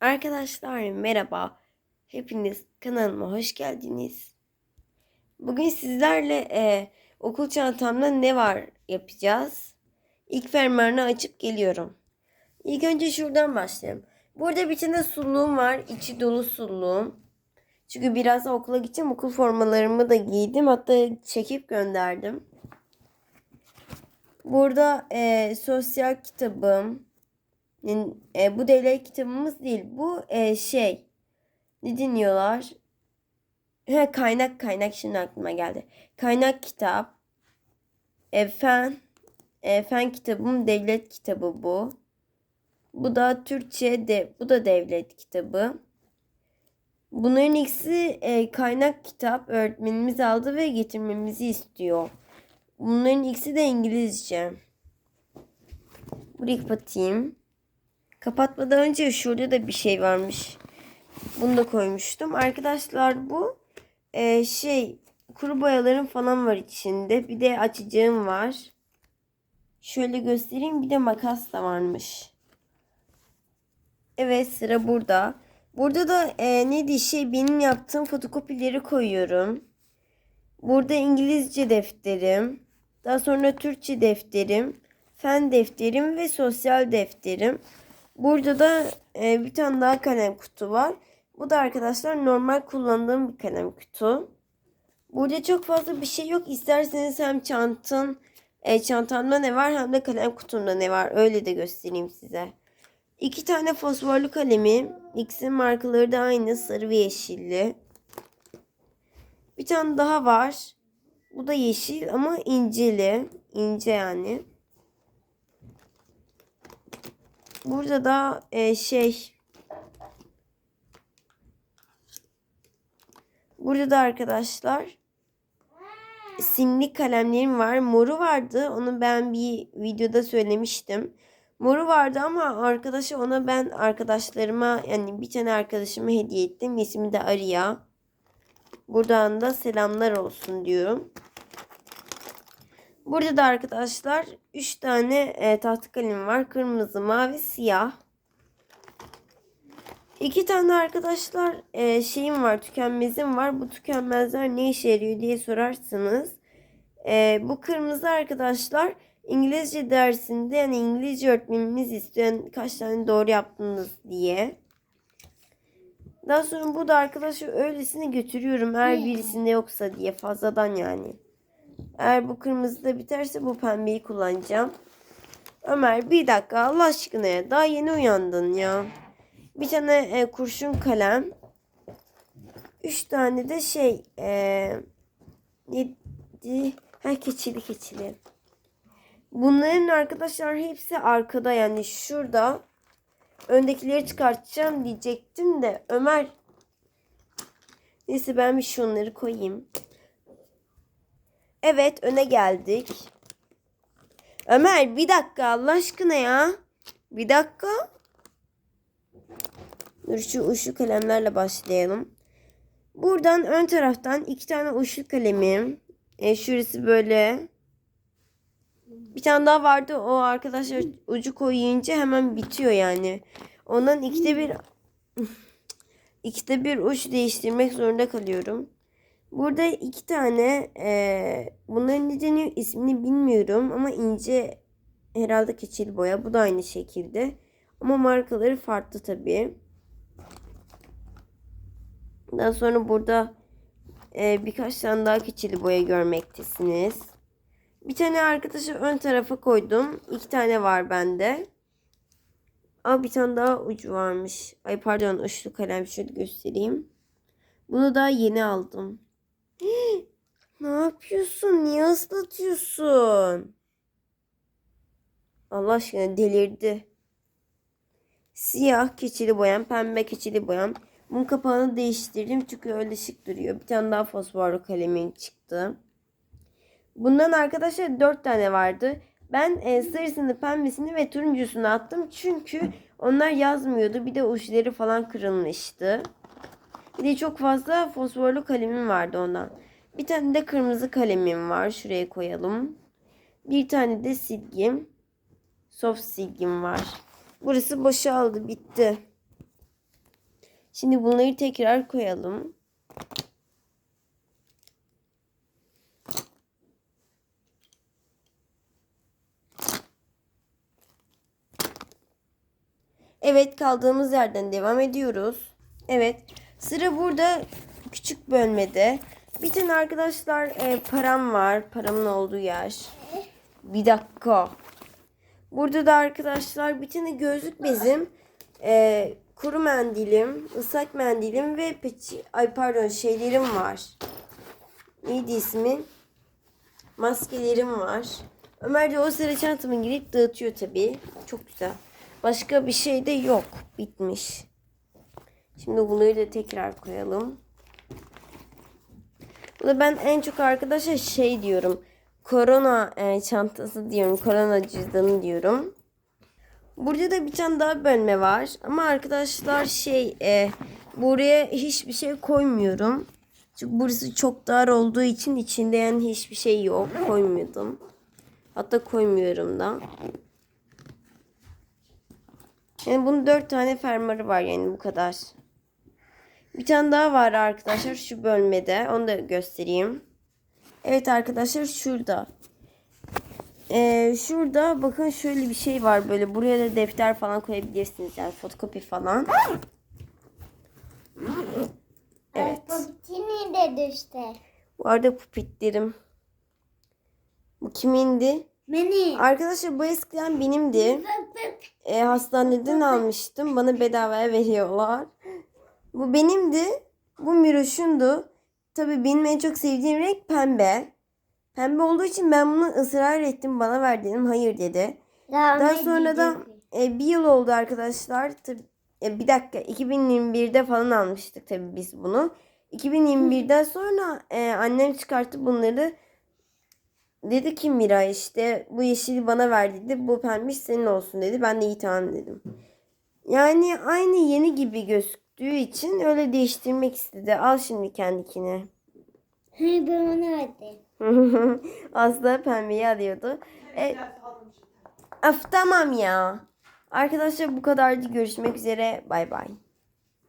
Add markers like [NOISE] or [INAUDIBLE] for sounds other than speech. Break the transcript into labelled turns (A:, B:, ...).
A: Arkadaşlar merhaba. Hepiniz kanalıma hoş geldiniz. Bugün sizlerle e, okul çantamda ne var yapacağız. İlk fermuarını açıp geliyorum. İlk önce şuradan başlayalım. Burada bir tane suluğum var. içi dolu suluğum. Çünkü biraz okula gideceğim. Okul formalarımı da giydim. Hatta çekip gönderdim. Burada e, sosyal kitabım, e, bu devlet kitabımız değil. Bu e, şey ne dinliyorlar? He, kaynak kaynak şimdi aklıma geldi. Kaynak kitap. E, fen. E, fen kitabım devlet kitabı bu. Bu da Türkçe de bu da devlet kitabı. Bunların ikisi e, kaynak kitap öğretmenimiz aldı ve getirmemizi istiyor. Bunların ikisi de İngilizce. Burayı kapatayım. Kapatmadan önce şurada da bir şey varmış. Bunu da koymuştum. Arkadaşlar bu e, şey kuru boyalarım falan var içinde. Bir de açacağım var. Şöyle göstereyim. Bir de makas da varmış. Evet sıra burada. Burada da e, neydi şey benim yaptığım fotokopileri koyuyorum. Burada İngilizce defterim. Daha sonra Türkçe defterim. Fen defterim ve sosyal defterim. Burada da e, bir tane daha kalem kutu var. Bu da arkadaşlar normal kullandığım bir kalem kutu. Burada çok fazla bir şey yok. İsterseniz hem çantan, e, çantamda ne var hem de kalem kutumda ne var. Öyle de göstereyim size. İki tane fosforlu kalemim. İkisinin markaları da aynı. Sarı ve yeşilli. Bir tane daha var. Bu da yeşil ama inceli. ince yani. Burada da e, şey Burada da arkadaşlar simli kalemlerim var. Moru vardı. Onu ben bir videoda söylemiştim. Moru vardı ama arkadaşı ona ben arkadaşlarıma yani bir tane arkadaşıma hediye ettim. İsmi de Arya. Buradan da selamlar olsun diyorum. Burada da arkadaşlar 3 tane e, tahta kalem var. Kırmızı, mavi, siyah. İki tane arkadaşlar e, şeyim var, tükenmezim var. Bu tükenmezler ne işe yarıyor diye sorarsınız. E, bu kırmızı arkadaşlar İngilizce dersinde yani İngilizce öğretmenimiz isteyen kaç tane doğru yaptınız diye. Daha sonra bu da arkadaşlar öylesine götürüyorum her birisinde yoksa diye fazladan yani. Eğer bu kırmızı da biterse bu pembeyi kullanacağım. Ömer bir dakika Allah aşkına ya. Daha yeni uyandın ya. Bir tane e, kurşun kalem. Üç tane de şey e, neydi? Ha keçili keçili. Bunların arkadaşlar hepsi arkada yani şurada. Öndekileri çıkartacağım diyecektim de Ömer Neyse ben bir şunları koyayım. Evet öne geldik. Ömer bir dakika Allah aşkına ya. Bir dakika. Dur şu uçlu kalemlerle başlayalım. Buradan ön taraftan iki tane uçlu kalemim. E, şurası böyle. Bir tane daha vardı. O arkadaşlar ucu koyunca hemen bitiyor yani. Ondan ikide bir [LAUGHS] ikide bir uç değiştirmek zorunda kalıyorum. Burada iki tane e, bunların ne deniyor ismini bilmiyorum ama ince herhalde keçeli boya. Bu da aynı şekilde. Ama markaları farklı tabii. Daha sonra burada e, birkaç tane daha keçeli boya görmektesiniz. Bir tane arkadaşı ön tarafa koydum. İki tane var bende. Aa bir tane daha ucu varmış. Ay pardon uçlu kalem şöyle göstereyim. Bunu daha yeni aldım. [GASPS] ne yapıyorsun? Niye ıslatıyorsun? Allah aşkına delirdi. Siyah keçili boyam, pembe keçili boyam. Bunun kapağını değiştirdim çünkü öyle şık duruyor. Bir tane daha fosforlu kalemim çıktı. Bundan arkadaşlar dört tane vardı. Ben e, sarısını, pembesini ve turuncusunu attım. Çünkü onlar yazmıyordu. Bir de uçları falan kırılmıştı. Bir de çok fazla fosforlu kalemim vardı ondan. Bir tane de kırmızı kalemim var. Şuraya koyalım. Bir tane de silgim. Soft silgim var. Burası boşaldı. Bitti. Şimdi bunları tekrar koyalım. Evet kaldığımız yerden devam ediyoruz. Evet sıra burada küçük bölmede. Bir arkadaşlar e, param var. Paramın olduğu yer. Bir dakika. Burada da arkadaşlar bir gözlük bezim. e, kuru mendilim, ıslak mendilim ve peçi, ay pardon şeylerim var. Neydi ismi? Maskelerim var. Ömer de o sıra çantamı girip dağıtıyor tabii. Çok güzel. Başka bir şey de yok. Bitmiş. Şimdi bunları da tekrar koyalım. Burada ben en çok arkadaşlar şey diyorum. Korona e, çantası diyorum. Korona cüzdanı diyorum. Burada da bir tane daha bölme var. Ama arkadaşlar şey e, buraya hiçbir şey koymuyorum. Çünkü burası çok dar olduğu için içinde yani hiçbir şey yok. Koymuyordum. Hatta koymuyorum da. Yani bunun dört tane fermuarı var yani bu kadar. Bir tane daha var arkadaşlar şu bölmede. Onu da göstereyim. Evet arkadaşlar şurada. Ee, şurada bakın şöyle bir şey var böyle. Buraya da defter falan koyabilirsiniz. Yani fotokopi falan. Evet.
B: Babetini de düştü.
A: Bu arada pupitlerim. Bu kimindi?
B: Beni.
A: Arkadaşlar bu eskiden benimdi. E, hastaneden almıştım. Bana bedavaya veriyorlar. Bu benimdi. Bu Miroş'undu. Tabii benim en çok sevdiğim renk pembe. Pembe olduğu için ben bunu ısrar ettim. Bana ver dedim. Hayır dedi. Daha sonra da e, bir yıl oldu arkadaşlar. Tabii, e, bir dakika 2021'de falan almıştık tabii biz bunu. 2021'den sonra e, annem çıkarttı bunları. Dedi ki Mira işte bu yeşili bana ver dedi. Bu pembiş senin olsun dedi. Ben de iyi tamam dedim. Yani aynı yeni gibi gözüktüğü için öyle değiştirmek istedi. Al şimdi kendikini. [LAUGHS]
B: Hayır ben ona verdim. [LAUGHS]
A: Aslı pembeyi alıyordu. E, Öf tamam ya. Arkadaşlar bu kadardı. Görüşmek üzere. Bay bay.